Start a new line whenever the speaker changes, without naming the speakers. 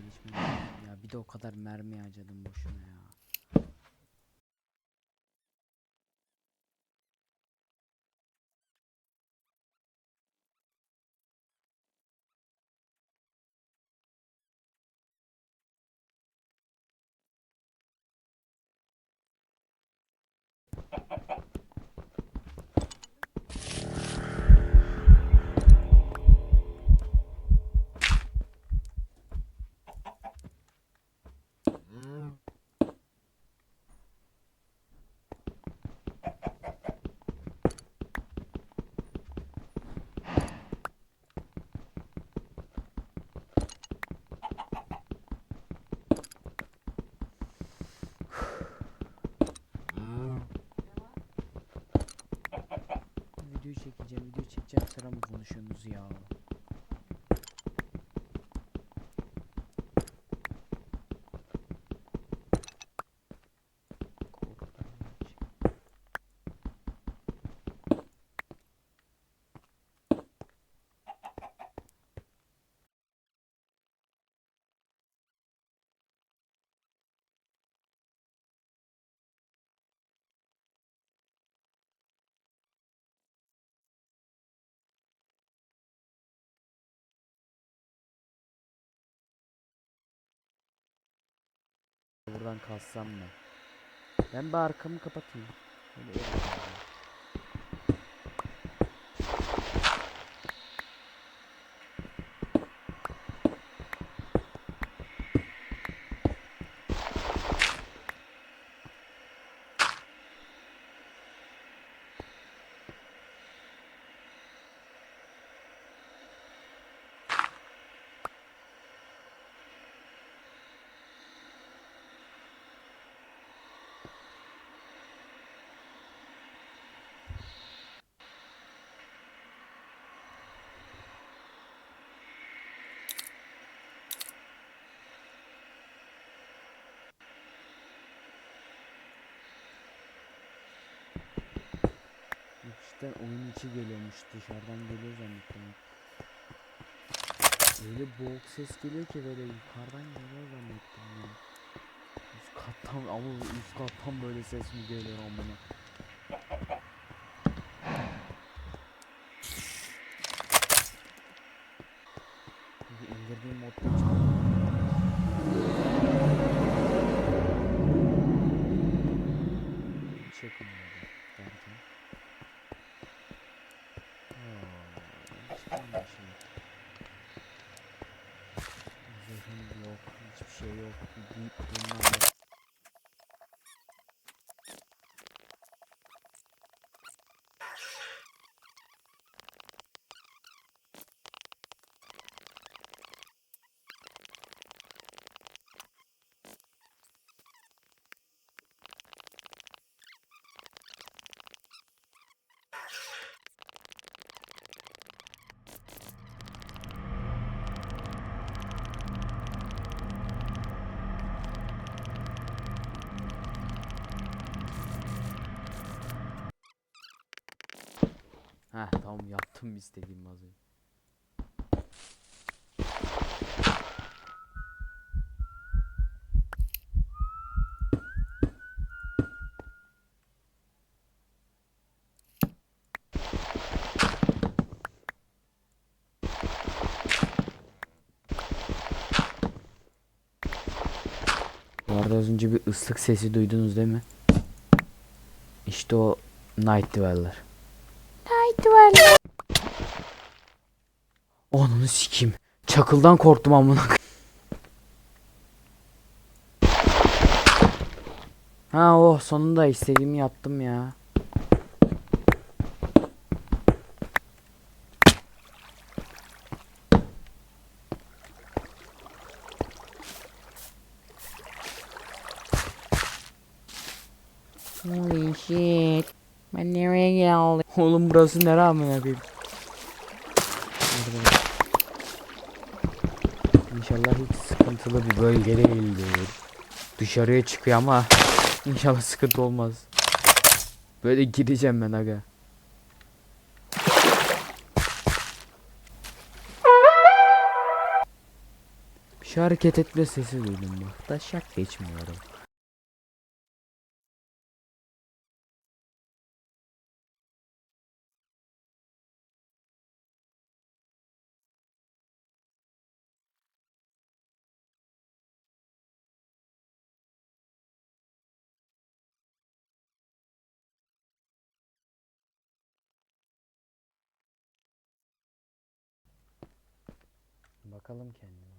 geçmedi. Ya bir de o kadar mermi harcadım boşuna ya. Video çekeceğim, video çekeceğim sıra mı konuşuyorsunuz ya? Buradan kalsam mı? Ben bir arkamı kapatayım. Öyle işte oyun içi geliyormuş dışarıdan geliyor zannettim. Öyle boğuk ses geliyor ki böyle yukarıdan geliyor zannettim ya. Üst kattan ama üst kattan böyle ses mi geliyor amına. İndirdiğim modda hiç yakınmıyordu Aa, hiç kalmamışım. Zırhım yok, hiçbir şey yok. Deyip bundan Heh tamam yaptım istediğim. Bu arada az önce bir ıslık sesi duydunuz değil mi? İşte o Night Dweller. Onunu sikeyim. Çakıldan korktum amına. Ha oh sonunda istediğimi yaptım ya. Holy shit. Ben nereye geldim? Oğlum burası nere amına koyayım? İnşallah hiç sıkıntılı bir bölge değildir. Dışarıya çıkıyor ama inşallah sıkıntı olmaz. Böyle gideceğim ben aga. Bir şey Şu hareket etme sesi duydum bak. Taşak geçmiyorum. Bakalım kendime.